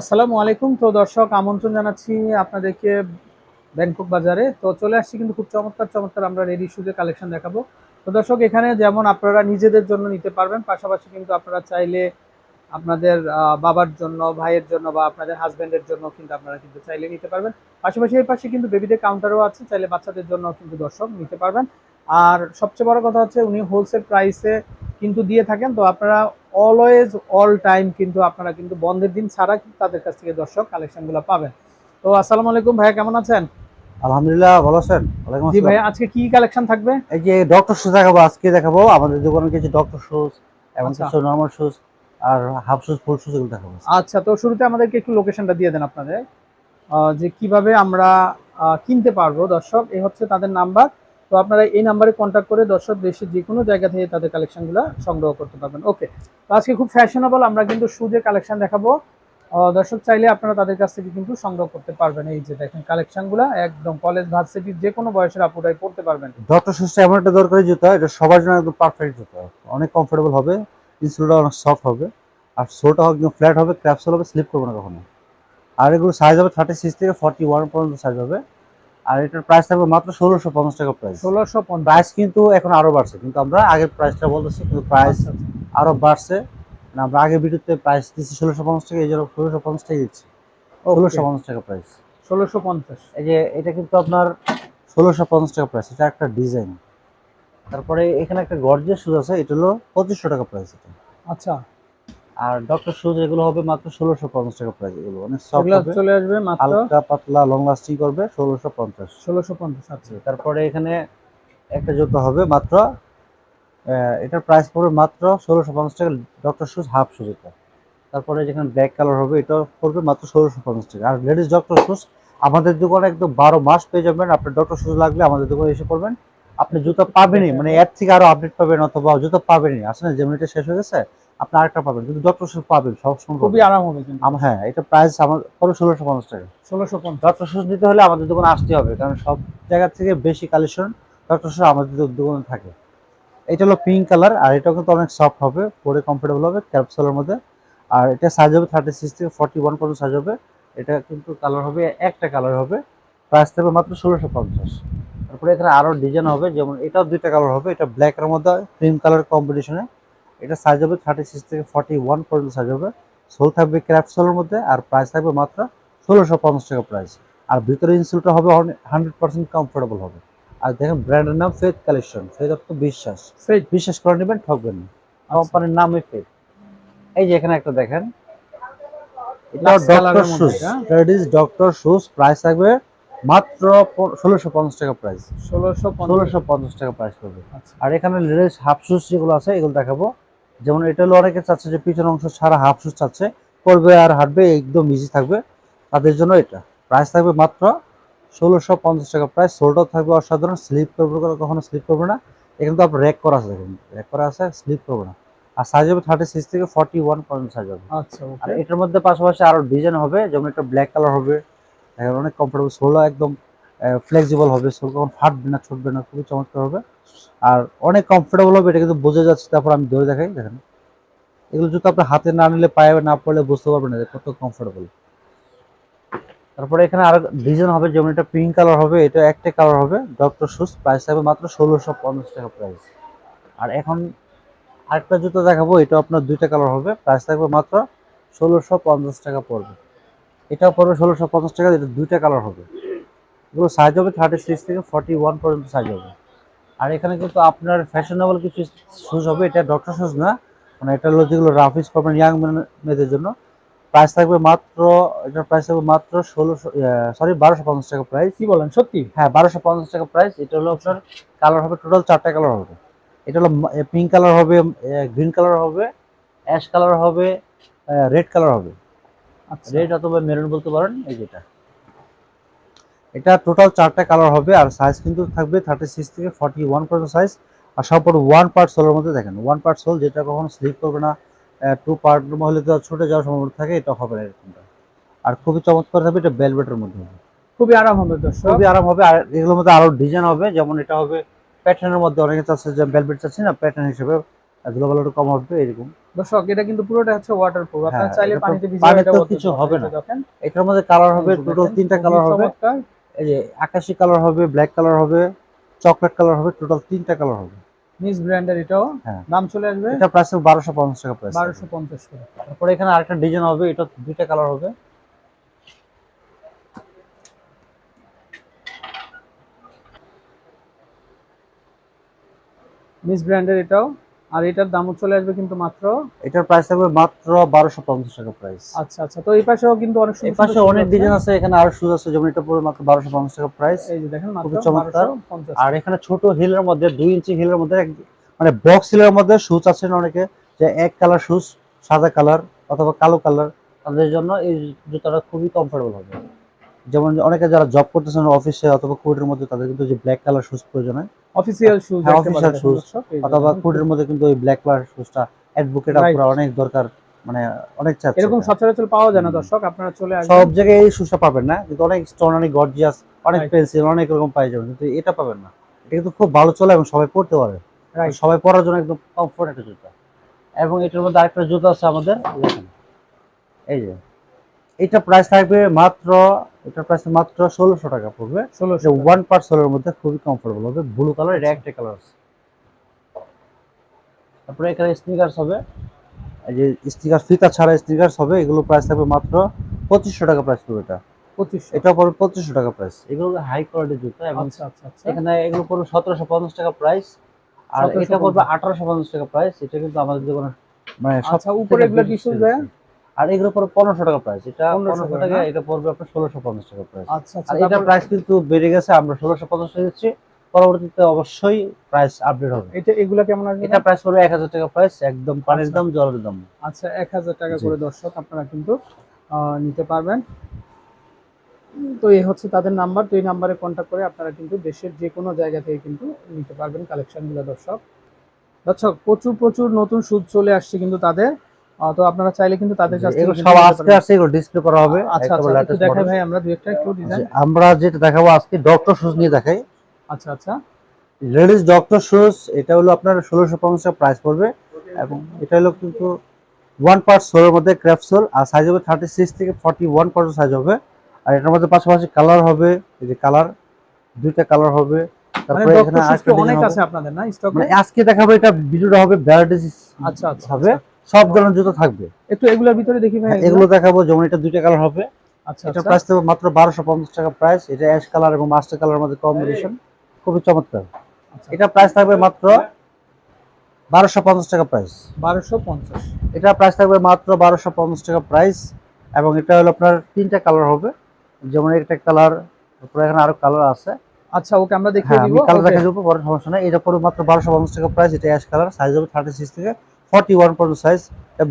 আসসালামু আলাইকুম তো দর্শক, আমন্ত্রণ জানাচ্ছি আপনাদেরকে ব্যাংকক বাজারে। তো চলে আসছি কিন্তু খুব চমৎকার চমৎকার আমরা রেডি শুজে কালেকশন দেখাবো। তো দর্শক, এখানে যেমন আপনারা নিজেদের জন্য নিতে পারবেন, পাশাপাশি কিন্তু আপনারা চাইলে আপনাদের বাবার জন্য, ভাইয়ের জন্য বা আপনাদের হাজব্যান্ডের জন্য কিন্তু আপনারা কিন্তু চাইলে নিতে পারবেন। পাশাপাশি এই পাশে কিন্তু বেবিদের কাউন্টারও আছে, চাইলে বাচ্চাদের জন্য কিন্তু দর্শক নিতে পারবেন। আর সবচেয়ে বড় কথা হচ্ছে উনি হোলসেল প্রাইসে কিন্তু দিয়ে থাকেন। তো আপনারা অলওয়েজ অল টাইম কিন্তু আপনারা কিন্তু বন্ধের দিন ছাড়া কিন্তু তাদের কাছ থেকে দর্শক কালেকশনগুলো পাবেন। তো আসসালামু আলাইকুম ভাইয়া কেমন আছেন? আলহামদুলিল্লাহ ভালো আছেন? ওয়ালাইকুম জি ভাইয়া আজকে কি কালেকশন থাকবে? এই যে ডক্টর শুজ দেখাবো আজকে দেখাবো। আমাদের দোকানে কিছু ডক্টর শুজ এবং আচ্ছা। কিছু নর্মাল শুজ আর হাফ শুজ ফুল শুজ এগুলো দেখাবো। আচ্ছা তো শুরুতে আমাদেরকে একটু লোকেশনটা দিয়ে দেন আপনাদের। যে কীভাবে আমরা কিনতে পারব দর্শক এই হচ্ছে তাদের নাম্বার তো আপনারা এই নাম্বারে কন্ট্যাক্ট করে দর্শক দেশের যে কোনো জায়গা থেকে তাদের কালেকশনগুলো সংগ্রহ করতে পারবেন। ওকে তো আজকে খুব ফ্যাশনেবল আমরা কিন্তু শুজের কালেকশন দেখাবো। দর্শক চাইলে আপনারা তাদের কাছ থেকে কিন্তু সংগ্রহ করতে পারবেন। এই যে দেখেন কালেকশনগুলো একদম কলেজ ভার্সিটির যে কোনো বয়সের আপুরাই পড়তে পারবেন। ডক্টর শুজটা এমন একটা দরকারি জুতা, এটা সবার জন্য একদম পারফেক্ট জুতা। অনেক কমফোর্টেবল হবে ইনসুলটা অনেক সফট হবে, আর সোলটা একদম ফ্ল্যাট হবে ক্র্যাপসোল হবে স্লিপ করবে না কখনো। আর এগুলো সাইজ হবে থার্টি সিক্স থেকে ফর্টি ওয়ান পর্যন্ত সাইজ হবে। আর এটার প্রাইস থাকবে মাত্র ষোলোশো পঞ্চাশ টাকা প্রাইস ষোলোশো প্রাইস কিন্তু এখন আরও বাড়ছে কিন্তু আমরা আগের প্রাইসটা বলতেছি কিন্তু প্রাইস আরও বাড়ছে। মানে আমরা আগে ভিডিওতে প্রাইস দিচ্ছি ষোলোশো পঞ্চাশ টাকা এই জন্য ষোলোশো পঞ্চাশ টাকা দিচ্ছি। ষোলোশো পঞ্চাশ টাকা প্রাইস ষোলোশো পঞ্চাশ। এই যে এটা কিন্তু আপনার ষোলোশো পঞ্চাশ টাকা প্রাইস এটা একটা ডিজাইন তারপরে এখানে একটা গর্জিয়াস শুজ আছে এটা হলো পঁচিশশো টাকা প্রাইস এটা। আচ্ছা। আর ডক্টর শুজ এগুলো হবে মাত্র ষোলোশো পঞ্চাশ টাকা প্রাইস এগুলো হবে। চলে আসবে হালকা পাতলা লং লাস্টিং করবে ষোলোশো পঞ্চাশ। ষোলোশো পঞ্চাশ আচ্ছা। তারপরে এখানে একটা জুতো হবে মাত্র এটার প্রাইস পড়বে মাত্র ষোলোশো পঞ্চাশ টাকা ডক্টর শুজ হাফ শুজ এটা। তারপরে যেখানে ব্ল্যাক কালার হবে এটা পড়বে মাত্র ষোলোশো পঞ্চাশ টাকা। আর লেডিস ডক্টর শুজ আমাদের দোকানে একদম বারো মাস পেয়ে যাবেন আপনার ডক্টর শুজ লাগলে আমাদের দোকানে এসে পড়বেন। আপনি জুতো পাবেনই মানে এর থেকে আরও আপডেট পাবেন অথবা জুতো পাবেনই। আসলে যেমন এটা শেষ হয়ে গেছে আপনি আরেকটা পাবেন কিন্তু ডক্টর শুজ পাবেন সব সময় খুবই আরাম হবে কিন্তু। হ্যাঁ এটা প্রাইস আমার ষোলোশো পঞ্চাশ টাকা। ষোলোশো পঞ্চাশ। ডক্টর শুজ নিতে হলে আমাদের দোকানে আসতে হবে কারণ সব জায়গা থেকে বেশি কালেকশন ডক্টর শুজ আমাদের দোকানে থাকে। এটা হলো পিঙ্ক কালার আর এটা কিন্তু অনেক সফট হবে পরে কমফোর্টেবল হবে ক্যাপসুলের মধ্যে। আর এটা সাইজ হবে থার্টি সিক্স থেকে ফর্টি ওয়ান পর্যন্ত সাইজ হবে। এটা কিন্তু কালার হবে একটা কালার হবে। প্রাইস থাকবে মাত্র ষোলোশো পঞ্চাশ। তারপরে এখানে আরও ডিজাইন হবে যেমন এটাও দুইটা কালার হবে এটা ব্ল্যাকের মধ্যে ক্রিম কালার কম্বিনেশনে এটা সাইজ হবে থার্টি সিক্স থেকে ফর্টি ওয়ান পর্যন্ত সাইজ হবে। সোল থাকবে ক্র্যাপসোলের মধ্যে আর প্রাইস থাকবে মাত্র ষোলোশো পঞ্চাশ টাকা প্রাইস আর ভিতরে ইনসুলটা হবে হান্ড্রেড পার্সেন্ট কমফোর্টেবল হবে। আর দেখেন ব্র্যান্ডের নাম ফেথ কালেকশন ফেথ অর্থ বিশ্বাস। ফেক বিশ্বাস করে নেবেন ঠকবেন না। কোম্পানির নামই ফেথ এই যে এখানে একটা দেখেন। এটা ডক্টর এর shoes ladies doctor shoes price থাকবে মাত্র ষোলোশো পঞ্চাশ টাকা প্রাইস ষোলোশো পঞ্চাশ। ষোলোশো পঞ্চাশ টাকা প্রাইস পড়বে আচ্ছা। আর এখানে লেডিস হাফ শুজ যেগুলো আছে এগুলো দেখাবো। যেমন এটা হলো অনেকে চাচ্ছে যে পিছনের অংশ ছাড়া হাফ শুজ চাচ্ছে করবে আর হাঁটবে একদম ইজি থাকবে। তাদের জন্য এটা। প্রাইস থাকবে মাত্র ষোলোশো পঞ্চাশ টাকা প্রাইস সোলটাও থাকবে অসাধারণ। স্লিপ করবে কখনো স্লিপ করবে না। এখানে তো আপনার র্যাক করা আছে দেখুন। র্যাক করা আছে স্লিপ করবে না। আর সাইজ হবে থার্টি সিক্স থেকে ফর্টি ওয়ান পর্যন্ত সাইজ হবে। আচ্ছা আর এটার মধ্যে পাশাপাশি আরও ডিজাইন হবে যেমন একটা ব্ল্যাক কালার হবে। অনেক কমফোর্টেবল সোলও একদম ফ্লেক্সিবল হবে। সোল কখন ফাটবে না, ছুটবে না, খুবই চমৎকার হবে। আর অনেক কমফোর্টেবল হবে, এটা কিন্তু বোঝা যাচ্ছে। তারপর আমি ধরে দেখাই, দেখেন। এগুলো জুতো আপনার হাতে না নিলে পায়ে না পড়লে বুঝতে পারবেন না কত কমফোর্টেবল তারপরে এখানে আরও ডিজাইন হবে, যেমন এটা পিঙ্ক কালার হবে, এটা একটা কালার হবে ডক্টর শুজ প্রাইস থাকবে মাত্র ষোলোশো পঞ্চাশ টাকা প্রাইস আর এখন আরেকটা জুতো দেখাবো, এটা আপনার দুইটা কালার হবে প্রাইস থাকবে মাত্র ষোলোশো পঞ্চাশ টাকা পড়বে। এটাও পড়বে ষোলোশো পঞ্চাশ টাকা, এটা দুইটা কালার হবে। এগুলো সাইজ হবে থার্টি সিক্স থেকে ফর্টি ওয়ান পর্যন্ত সাইজ হবে। আর এখানে কিন্তু আপনার ফ্যাশনেবল কিছু শুজ হবে এটা ডক্টর শুজ না মানে এটা হলো যেগুলো রাফিস করবেন ইয়াং মেয়েদের জন্য। প্রাইস থাকবে মাত্র এটার প্রাইস থাকবে মাত্র ষোলোশো সরি বারোশো পঞ্চাশ টাকা প্রাইস কি বলেন সত্যি? হ্যাঁ বারোশো পঞ্চাশ টাকা প্রাইস এটা হলো আপনার কালার হবে টোটাল চারটা কালার হবে। এটা হলো পিঙ্ক কালার হবে গ্রিন কালার হবে অ্যাশ কালার হবে রেড কালার হবে। আচ্ছা। রেড অথবা মেরুন বলতে পারেন এই যেটা। এটা টোটাল চারটা কালার হবে আর সাইজ কিন্তু থাকবে থার্টি সিক্স থেকে ফর্টি ওয়ান পর্যন্ত সাইজ আর সব ওয়ান পার্ট সোলের মধ্যে দেখেন ওয়ান পার্ট সোল যেটা কখনো স্লিপ করবে না টু পার্ট হলে তো ছুটে যাওয়ার সম্ভাবনা থাকে এটা হবে না এরকমটা আর খুবই চমৎকার হবে এটা বেলভেটের মধ্যে হবে। খুবই আরাম হবে দর্শক। খুবই আরাম হবে আর এগুলোর মধ্যে আরও ডিজাইন হবে যেমন এটা হবে প্যাটার্নের মধ্যে অনেকে চাচ্ছে যে বেলভেট চাচ্ছে না প্যাটার্ন হিসেবে আর ধুলোবালি একটু কম হবে এরকম। দর্শক এটা কিন্তু পুরোটা হচ্ছে ওয়াটারপ্রুফ আপনারা হ্যাঁ, চাইলে পানিতে ভিজিয়ে এটা কিছু হবে না। এটার মধ্যে কালার হবে টোটাল তিনটা কালার হবে। এই যে আকাশি কালার হবে ব্ল্যাক কালার হবে চকলেট কালার হবে টোটাল তিনটা কালার হবে। মিস ব্র্যান্ডের এটাও? হ্যাঁ। দাম চলে আসবে? এটা প্রাইস বারোশো পঞ্চাশ টাকা প্রাইস বারোশো পঞ্চাশ করে তারপরে এখানে আরেকটা ডিজাইন হবে এটা দুইটা কালার হবে। মিস ব্র্যান্ডের এটাও? আর এটার দামও চলে আসবে কিন্তু মাত্র? এটার প্রাইস থাকবে মাত্র বারোশো পঞ্চাশ টাকা প্রাইস আচ্ছা আচ্ছা। তো এই পাশেও কিন্তু অনেক এই পাশে অনেক ডিজাইন আছে। এখানে আরও শুজ আছে যেমন এটা পুরো মাত্র বারোশো পঞ্চাশ টাকা প্রাইস এই যে দেখেন মাত্র চমৎকার। 1250 আর এখানে ছোট হিলের মধ্যে দুই ইঞ্চি হিলের মধ্যে এক- মানে বক্স হিলের মধ্যে শুজ আছে না অনেকে যে এক কালার শুজ সাদা কালার অথবা কালো কালার তাদের জন্য এই জুতাটা খুবই কমফোর্টেবল হবে। যেমন অনেকে যারা জব করতেছেন অফিসে অথবা কোর্টের মধ্যে তাদের কিন্তু যে ব্ল্যাক কালার শুজ প্রয়োজন হয় অফিসিয়াল শুজ official shoes। অথবা কোর্টের মধ্যে কিন্তু ওই ব্ল্যাক কালার শুজটা অ্যাডভোকেট. আপনার অনেক দরকার মানে অনেক চাচ্ছে এরকম সচরাচর পাওয়া যায় না দর্শক আপনারা চলে সব জায়গায় এই শুজটা পাবেন না কিন্তু অনেক স্টোন অনেক গর্জিয়াস অনেক. পেন্সিল অনেক রকম পাওয়া যাবেন কিন্তু এটা পাবেন না এটা কিন্তু খুব ভালো চলে এবং সবাই পড়তে পারে. সবাই পরার জন্য একদম কমফোর্ট একটা জুতা এবং এটার মধ্যে আরেকটা জুতা আছে আমাদের এই যে এটা প্রাইস থাকবে মাত্র এটার প্রাইস মাত্র ষোলোশো টাকা পড়বে। ষোলোশো ওয়ান পার্ট সোলের মধ্যে খুবই কমফোর্টেবল হবে। ব্লু কালার এটা একটা কালার আছে। তারপরে এখানে স্নিকার্স হবে। এই যে স্নিকার ফিতা ছাড়া স্নিকার্স হবে এগুলো প্রাইস থাকবে মাত্র পঁচিশশো টাকা প্রাইস পড়বে এটা। পঁচিশশো। এটা পড়বে পঁচিশশো টাকা প্রাইস এগুলো হাই কোয়ালিটির জুতা এবং আচ্ছা আচ্ছা আচ্ছা। এখানে এগুলো পড়বে সতেরোশো পঞ্চাশ টাকা প্রাইস আর এটা পড়বে আঠারোশো পঞ্চাশ টাকা প্রাইস এটা কিন্তু আমাদের দোকানে মানে আচ্ছা উপরে এগুলো কি ভাইয়া আর এগুলো পড়বে পনেরোশো টাকা প্রাইস এটা পনেরোশো টাকা এটা পড়বে আপনার ষোলোশো পঞ্চাশ টাকা প্রাইস আচ্ছা আচ্ছা আর এটা প্রাইস কিন্তু বেড়ে গেছে আমরা ষোলোশো পঞ্চাশ টাকা দিচ্ছি। পরবর্তীতে অবশ্যই প্রাইস আপডেট হবে। এটা এগুলা কেমন আসবে? এটা প্রাইস পড়বে এক হাজার টাকা প্রাইস একদম পানির আচ্ছা। দাম জলের দাম। আচ্ছা এক হাজার টাকা করে দর্শক আপনারা কিন্তু নিতে পারবেন। তো এই হচ্ছে তাদের নাম্বার তো এই নাম্বারে কন্ট্যাক্ট করে আপনারা কিন্তু দেশের যে কোনো জায়গা থেকে কিন্তু নিতে পারবেন কালেকশনগুলো দর্শক। দর্শক প্রচুর প্রচুর নতুন সুদ চলে আসছে কিন্তু তাদের। তো আপনারা চাইলে কিন্তু তাদের কাছ থেকে সব আজকে। আসছে এগুলো ডিসপ্লে করা হবে। আচ্ছা আচ্ছা একটু দেখাই ভাই আমরা দুই একটা একটু ডিজাইন আমরা যেটা দেখাবো আজকে ডক্টর শুজ নিয়ে দেখাই। আচ্ছা আচ্ছা। লেডিস ডক্টর শুজ এটা হলো আপনার ষোলোশো পঞ্চাশ টাকা প্রাইস পড়বে। এবং এটা হলো কিন্তু ওয়ান পার্ট সোলের মধ্যে ক্র্যাপ সোল আর সাইজ হবে থার্টি সিক্স থেকে ফর্টি ওয়ান পর্যন্ত সাইজ হবে। আর এটার মধ্যে পাশাপাশি কালার হবে এই যে কালার দুইটা কালার হবে। মানে তারপরে এখানে সুজ আরেকটা অনেক আছে আপনাদের না? স্টক মানে আজকে দেখাবো এটা ভিডিওটা হবে ভ্যারাইটিস আচ্ছা আচ্ছা হবে। আচ্ছা। সব ধরনের জুতো থাকবে। একটু এগুলোর ভিতরে দেখি ভাই হ্যাঁ, এগুলো? দেখাবো যেমন এটা দুইটা কালার হবে। আচ্ছা এটা আচ্ছা। প্রাইস দেবো মাত্র বারোশো পঞ্চাশ টাকা প্রাইস এটা অ্যাশ কালার এবং মাস্টার কালারের মধ্যে কম্বিনেশন খুবই চমৎকার। আচ্ছা। এটা প্রাইস থাকবে মাত্র বারোশো পঞ্চাশ টাকা প্রাইস বারোশো পঞ্চাশ। এটা প্রাইস থাকবে মাত্র বারোশো পঞ্চাশ টাকা প্রাইস এবং এটা হলো আপনার তিনটা কালার হবে। যেমন একটা কালার তারপরে এখানে আরও কালার আছে। আচ্ছা ওকে আমরা দেখিয়ে হ্যাঁ দিব কালার. দেখা দেবো পরে সমস্যা নাই। এটা পড়বে মাত্র বারোশো পঞ্চাশ টাকা প্রাইস এটা অ্যাশ কালার সাইজ হবে থার্টি সিক্স থেকে ফর্টি ওয়ান সাইজ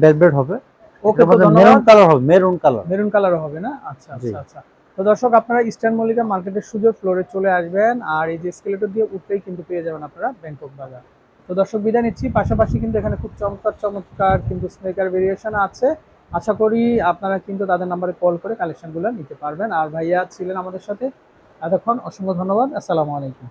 বেলবেড হবে। ওকে মেরুন কালার হবে মেরুন কালার মেরুন কালারও হবে না? আচ্ছা আচ্ছা আচ্ছা। তো দর্শক আপনারা ইস্টার্ন মল্লিকা মার্কেটের সুযোগ ফ্লোরে চলে আসবেন আর এই যে স্কেলেটর দিয়ে উঠলেই কিন্তু পেয়ে যাবেন আপনারা ব্যাংকক বাজার তো দর্শক বিদায় নিচ্ছি। পাশাপাশি কিন্তু এখানে খুব চমৎকার চমৎকার কিন্তু স্নেকার ভেরিয়েশন আছে। আশা করি আপনারা কিন্তু তাদের নাম্বারে কল করে কালেকশনগুলো নিতে পারবেন। আর ভাইয়া ছিলেন আমাদের সাথে। এতক্ষণ অসংখ্য ধন্যবাদ। আসসালামু আলাইকুম।